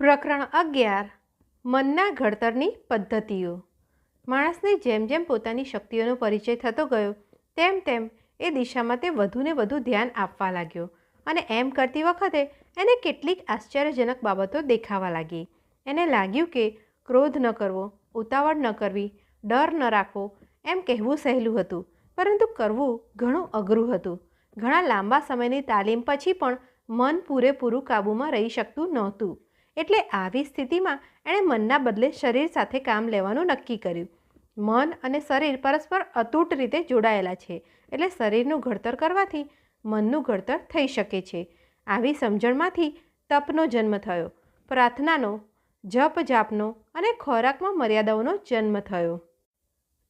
પ્રકરણ અગિયાર, મનના ઘડતરની પદ્ધતિઓ. માણસને જેમ જેમ પોતાની શક્તિઓનો પરિચય થતો ગયો, તેમ તેમ એ દિશામાં તે વધુને વધુ ધ્યાન આપવા લાગ્યો અને એમ કરતી વખતે એને કેટલીક આશ્ચર્યજનક બાબતો દેખાવા લાગી. એને લાગ્યું કે ક્રોધ ન કરવો, ઉતાવળ ન કરવી, ડર ન રાખવો એમ કહેવું સહેલું હતું, પરંતુ કરવું ઘણું અઘરું હતું. ઘણા લાંબા સમયની તાલીમ પછી પણ મન પૂરેપૂરું કાબૂમાં રહી શકતું નહોતું. એટલે આવી સ્થિતિમાં એણે મનના બદલે શરીર સાથે કામ લેવાનું નક્કી કર્યું. મન અને શરીર પરસ્પર અતૂટ રીતે જોડાયેલા છે, એટલે શરીરનું ઘડતર કરવાથી મનનું ઘડતર થઈ શકે છે. આવી સમજણમાંથી તપનો જન્મ થયો, પ્રાર્થનાનો જપ જાપનો અને ખોરાકમાં મર્યાદાઓનો જન્મ થયો.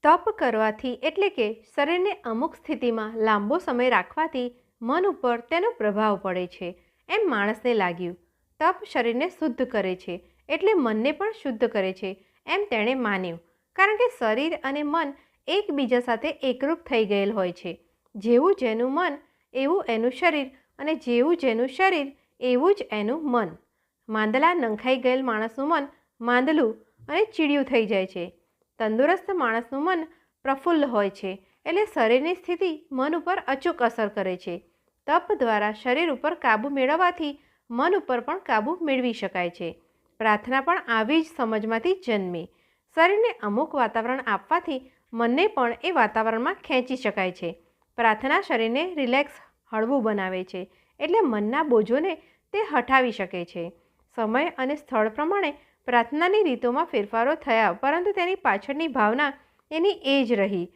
તપ કરવાથી એટલે કે શરીરને અમુક સ્થિતિમાં લાંબો સમય રાખવાથી મન ઉપર તેનો પ્રભાવ પડે છે, એમ માણસને લાગ્યું. તપ શરીરને શુદ્ધ કરે છે એટલે મનને પણ શુદ્ધ કરે છે, એમ તેણે માન્યું. કારણ કે શરીર અને મન એકબીજા સાથે એકરૂપ થઈ ગયેલ હોય છે. જેવું જેનું મન, એવું એનું શરીર અને જેવું જેનું શરીર, એવું જ એનું મન. માંદલા નંખાઈ ગયેલ માણસનું મન માંદલું અને ચીડિયું થઈ જાય છે. તંદુરસ્ત માણસનું મન પ્રફુલ્લ હોય છે એટલે શરીરની સ્થિતિ મન ઉપર અચૂક અસર કરે છે. તપ દ્વારા શરીર ઉપર કાબૂ મેળવવાથી મન ઉપર પણ કાબૂ મેળવી શકાય છે. પ્રાર્થના પણ આવી જ સમજમાંથી જન્મી. શરીરને અમુક વાતાવરણ આપવાથી મનને પણ એ વાતાવરણમાં ખેંચી શકાય છે. પ્રાર્થના શરીરને રિલેક્સ, હળવું બનાવે છે, એટલે મનના બોજોને તે હટાવી શકે છે. સમય અને સ્થળ પ્રમાણે પ્રાર્થનાની રીતોમાં ફેરફારો થયા, પરંતુ તેની પાછળની ભાવના એની એ જ રહી.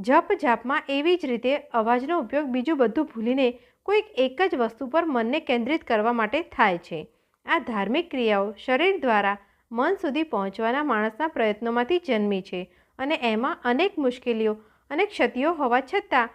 જપ જાપમાં એવી જ રીતે અવાજનો ઉપયોગ બીજું બધું ભૂલીને કોઈક એક જ વસ્તુ પર મનને કેન્દ્રિત કરવા માટે થાય છે. આ ધાર્મિક ક્રિયાઓ શરીર દ્વારા મન સુધી પહોંચવાના માણસના પ્રયત્નોમાંથી જન્મી છે અને એમાં અનેક મુશ્કેલીઓ અને ક્ષતિઓ હોવા છતાં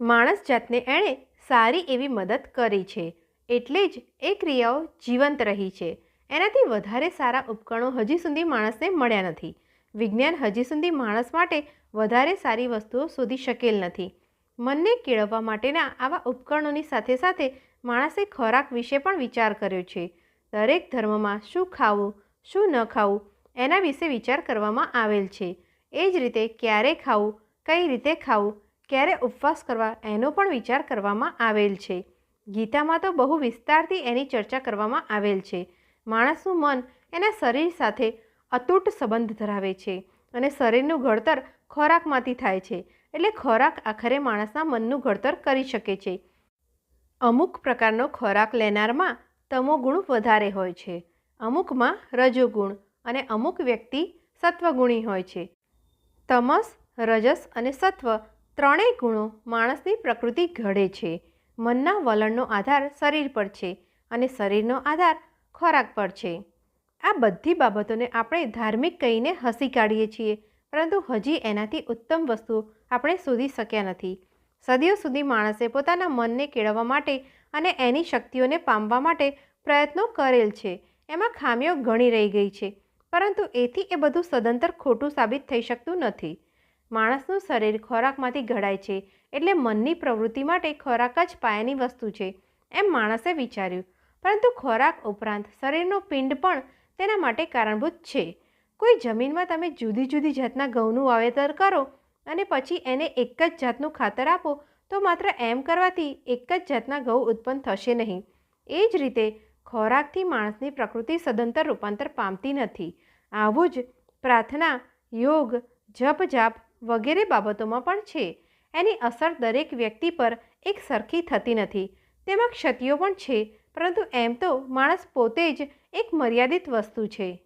માણસ જાતને એણે સારી એવી મદદ કરી છે. એટલે જ એ ક્રિયાઓ જીવંત રહી છે. એનાથી વધારે સારા ઉપકરણો હજી સુધી માણસને મળ્યા નથી. વિજ્ઞાન હજી સુધી માણસ માટે વધારે સારી વસ્તુઓ શોધી શકેલ નથી. મનને કેળવવા માટેના આવા ઉપકરણોની સાથે સાથે માણસે ખોરાક વિશે પણ વિચાર કર્યો છે. દરેક ધર્મમાં શું ખાવું, શું ન ખાવું, એના વિશે વિચાર કરવામાં આવેલ છે. એ જ રીતે ક્યારે ખાવું, કઈ રીતે ખાવું, ક્યારે ઉપવાસ કરવા એનો પણ વિચાર કરવામાં આવેલ છે. ગીતામાં તો બહુ વિસ્તારથી એની ચર્ચા કરવામાં આવેલ છે. માણસનું મન એના શરીર સાથે અતૂટ સંબંધ ધરાવે છે અને શરીરનું ઘડતર ખોરાકમાંથી થાય છે. એટલે ખોરાક આખરે માણસના મનનું ઘડતર કરી શકે છે. અમુક પ્રકારનો ખોરાક લેનારમાં તમોગુણ વધારે હોય છે. અમુકમાં રજોગુણ અને અમુક વ્યક્તિ સત્વગુણી હોય છે. તમસ, રજસ અને સત્વ ત્રણેય ગુણો માણસની પ્રકૃતિ ઘડે છે. મનના વલણનો આધાર શરીર પર છે અને શરીરનો આધાર ખોરાક પર છે. આ બધી બાબતોને આપણે ધાર્મિક કહીને હસી કાઢીએ છીએ, પરંતુ હજી એનાથી ઉત્તમ વસ્તુ આપણે શોધી શક્યા નથી. સદીઓ સુધી માણસે પોતાના મનને કેળવવા માટે અને એની શક્તિઓને પામવા માટે પ્રયત્નો કરેલ છે. એમાં ખામીઓ ઘણી રહી ગઈ છે, પરંતુ એથી એ બધું સદંતર ખોટું સાબિત થઈ શકતું નથી. માણસનું શરીર ખોરાકમાંથી ઘડાય છે, એટલે મનની પ્રવૃત્તિ માટે ખોરાક જ પાયાની વસ્તુ છે, એમ માણસે વિચાર્યું. પરંતુ ખોરાક ઉપરાંત શરીરનો પિંડ પણ તેના માટે કારણભૂત છે. કોઈ જમીનમાં તમે જુદી જુદી જાતના ઘઉંનું વાવેતર કરો અને પછી એને એક જ જાતનું ખાતર આપો, તો માત્ર એમ કરવાથી એક જ જાતના ઘઉં ઉત્પન્ન થશે નહીં. એ જ રીતે ખોરાકથી માણસની પ્રકૃતિ સદંતર રૂપાંતર પામતી નથી. આવું જ પ્રાર્થના, યોગ જપ જાપ વગેરે બાબતોમાં પણ છે. એની અસર દરેક વ્યક્તિ પર એક સરખી થતી નથી. તેમાં ક્ષતિઓ પણ છે. પરંતુ એમ તો માણસ પોતે જ એક મર્યાદિત વસ્તુ છે.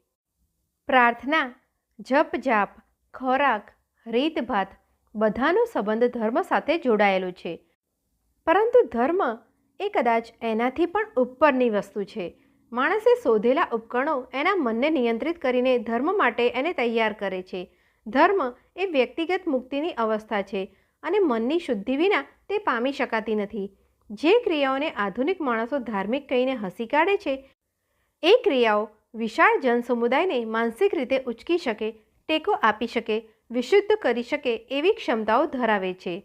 પ્રાર્થના, જપ જાપ, ખોરાક રીતભાત બધાનો સંબંધ ધર્મ સાથે જોડાયેલો છે. પરંતુ ધર્મ એ કદાચ એનાથી પણ ઉપરની વસ્તુ છે. માણસે શોધેલા ઉપકરણો એના મનને નિયંત્રિત કરીને ધર્મ માટે એને તૈયાર કરે છે. ધર્મ એ વ્યક્તિગત મુક્તિની અવસ્થા છે અને મનની શુદ્ધિ વિના તે પામી શકાતી નથી. જે ક્રિયાઓને આધુનિક માણસો ધાર્મિક કહીને હસી કાઢે છે, એ ક્રિયાઓ વિશાળ જનસમુદાયને માનસિક રીતે ઉચકી શકે, ટેકો આપી શકે, વિશુદ્ધ કરી શકે એવી ક્ષમતાઓ ધરાવે છે.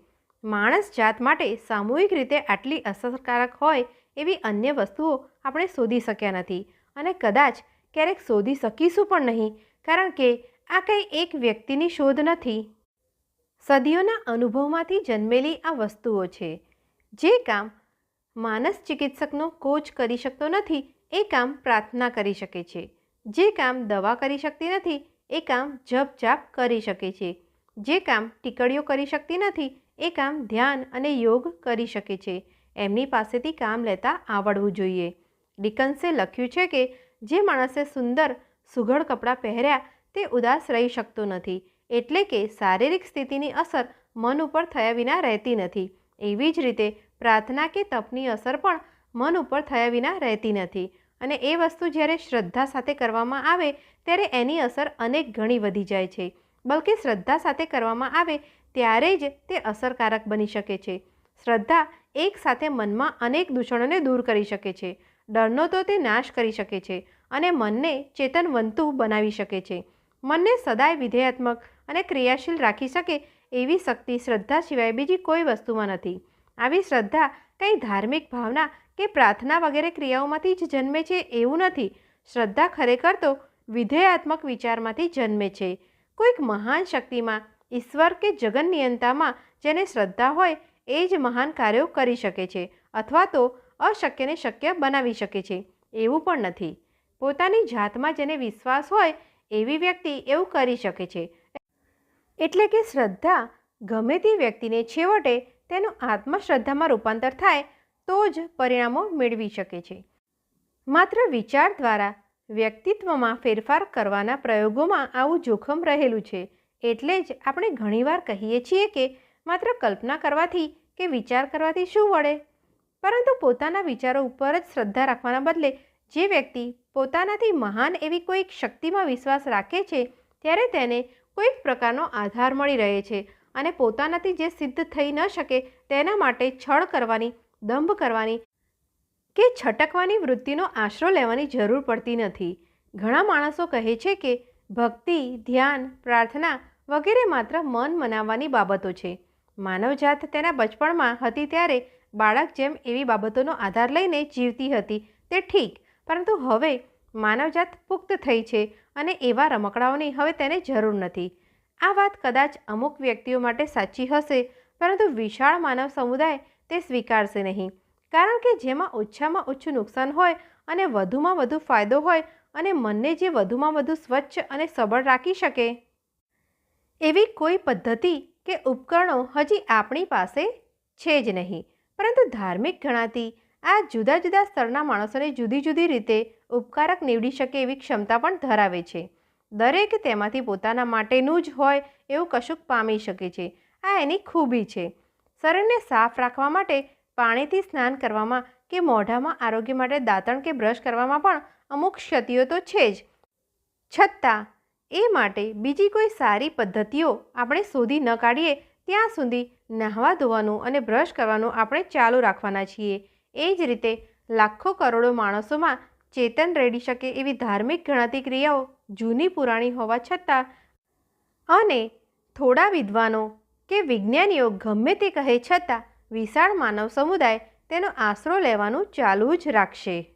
માણસ જાત માટે સામૂહિક રીતે આટલી અસરકારક હોય એવી અન્ય વસ્તુઓ આપણે શોધી શક્યા નથી અને કદાચ ક્યારેક શોધી શકીશું પણ નહીં, કારણ કે આ કંઈ એક વ્યક્તિની શોધ નથી. સદીઓના અનુભવમાંથી જન્મેલી આ વસ્તુઓ છે. જે કામ માનસ ચિકિત્સકનો કોચ કરી શકતો નથી, એ કામ પ્રાર્થના કરી શકે છે. જે કામ દવા કરી શકતી નથી, એ કામ જપ જાપ કરી શકે છે. જે કામ ટીકડીઓ કરી શકતી નથી, એ કામ ધ્યાન અને યોગ કરી શકે છે. એમની પાસેથી કામ લેતા આવડવું જોઈએ. ડિકન્સે લખ્યું છે કે, જે માણસે સુંદર, સુઘડ કપડાં પહેર્યા, તે ઉદાસ રહી શકતો નથી. એટલે કે શારીરિક સ્થિતિની અસર મન ઉપર થયા વિના રહેતી નથી. એવી જ રીતે પ્રાર્થના કે તપની અસર પણ મન ઉપર થયા વિના રહેતી નથી. અને એ વસ્તુ જ્યારે શ્રદ્ધા સાથે કરવામાં આવે, ત્યારે એની અસર અનેક ગણી વધી જાય છે. બલકે શ્રદ્ધા સાથે કરવામાં આવે, ત્યારે જ તે અસરકારક બની શકે છે. શ્રદ્ધા એક સાથે મનમાં અનેક દૂષણોને દૂર કરી શકે છે. ડરનો તો તે નાશ કરી શકે છે અને મનને ચેતનવંતું બનાવી શકે છે. મનને સદાય વિધેયાત્મક અને ક્રિયાશીલ રાખી શકે એવી શક્તિ શ્રદ્ધા સિવાય બીજી કોઈ વસ્તુમાં નથી. આવી શ્રદ્ધા કંઈ ધાર્મિક ભાવના કે પ્રાર્થના વગેરે ક્રિયાઓમાંથી જ જન્મે છે એવું નથી. શ્રદ્ધા ખરેખર તો વિધેયાત્મક વિચારમાંથી જન્મે છે. કોઈક મહાન શક્તિમાં, ઈશ્વર કે જગન નિયંતામાં જેને શ્રદ્ધા હોય એ જ મહાન કાર્યો કરી શકે છે અથવા તો અશક્યને શક્ય બનાવી શકે છે, એવું પણ નથી. પોતાની જાતમાં જેને વિશ્વાસ હોય એવી વ્યક્તિ એવું કરી શકે છે. એટલે કે શ્રદ્ધા ગમે તે વ્યક્તિને છેવટે તેનું આત્મશ્રદ્ધામાં રૂપાંતર થાય, તો જ પરિણામો મેળવી શકે છે. માત્ર વિચાર દ્વારા વ્યક્તિત્વમાં ફેરફાર કરવાના પ્રયોગોમાં આવું જોખમ રહેલું છે, એટલે જ આપણે ઘણીવાર કહીએ છીએ કે માત્ર કલ્પના કરવાથી કે વિચાર કરવાથી શું વળે? પરંતુ પોતાના વિચારો ઉપર જ શ્રદ્ધા રાખવાના બદલે જે વ્યક્તિ પોતાનાથી મહાન એવી કોઈક શક્તિમાં વિશ્વાસ રાખે છે, ત્યારે તેને કોઈક પ્રકારનો આધાર મળી રહે છે. અને પોતાનાથી જે સિદ્ધ થઈ ન શકે તેના માટે છળ કરવાની, દંભ કરવાની કે છટકવાની વૃત્તિનો આશરો લેવાની જરૂર પડતી નથી. ઘણા માણસો કહે છે કે ભક્તિ, ધ્યાન, પ્રાર્થના વગેરે માત્ર મન મનાવવાની બાબતો છે. માનવજાત તેના બચપણમાં હતી ત્યારે બાળક જેમ એવી બાબતોનો આધાર લઈને જીવતી હતી, તે ઠીક, પરંતુ હવે માનવજાત પુખ્ત થઈ છે અને એવા રમકડાઓની હવે તેને જરૂર નથી. આ વાત કદાચ અમુક વ્યક્તિઓ માટે સાચી હશે, પરંતુ વિશાળ માનવ સમુદાય તે સ્વીકારશે નહીં. કારણ કે જેમાં ઓછામાં ઓછું નુકસાન હોય અને વધુમાં વધુ ફાયદો હોય અને મનને જે વધુમાં વધુ સ્વચ્છ અને સબળ રાખી શકે. એવી કોઈ પદ્ધતિ કે ઉપકરણો હજી આપણી પાસે છે જ નહીં, પરંતુ ધાર્મિક ગણાતી આ જુદા જુદા સ્તરના માણસોને જુદી જુદી રીતે ઉપકારક નીવડી શકે એવી ક્ષમતા પણ ધરાવે છે. દરેક તેમાંથી પોતાના માટેનું જ હોય એવું કશુંક પામી શકે છે. આ એની ખૂબી છે. શરીરને સાફ રાખવા માટે પાણીથી સ્નાન કરવામાં કે મોઢામાં આરોગ્ય માટે દાંતણ કે બ્રશ કરવામાં પણ અમુક ક્ષતિઓ તો છે જ. છતાં, એ માટે બીજી કોઈ સારી પદ્ધતિઓ આપણે શોધી ન કાઢીએ. ત્યાં સુધી નહાવા ધોવાનું અને બ્રશ કરવાનું આપણે ચાલુ રાખવાના છીએ. એ જ રીતે લાખો કરોડો માણસોમાં ચેતન રેડી શકે એવી ધાર્મિક ગણાતી ક્રિયાઓ જૂની પુરાણી હોવા છતાં અને થોડા વિદ્વાનો કે વિજ્ઞાનીઓ ગમે તે કહે છતાં વિશાળ માનવ સમુદાય તેનો આશરો લેવાનું ચાલુ જ રાખશે.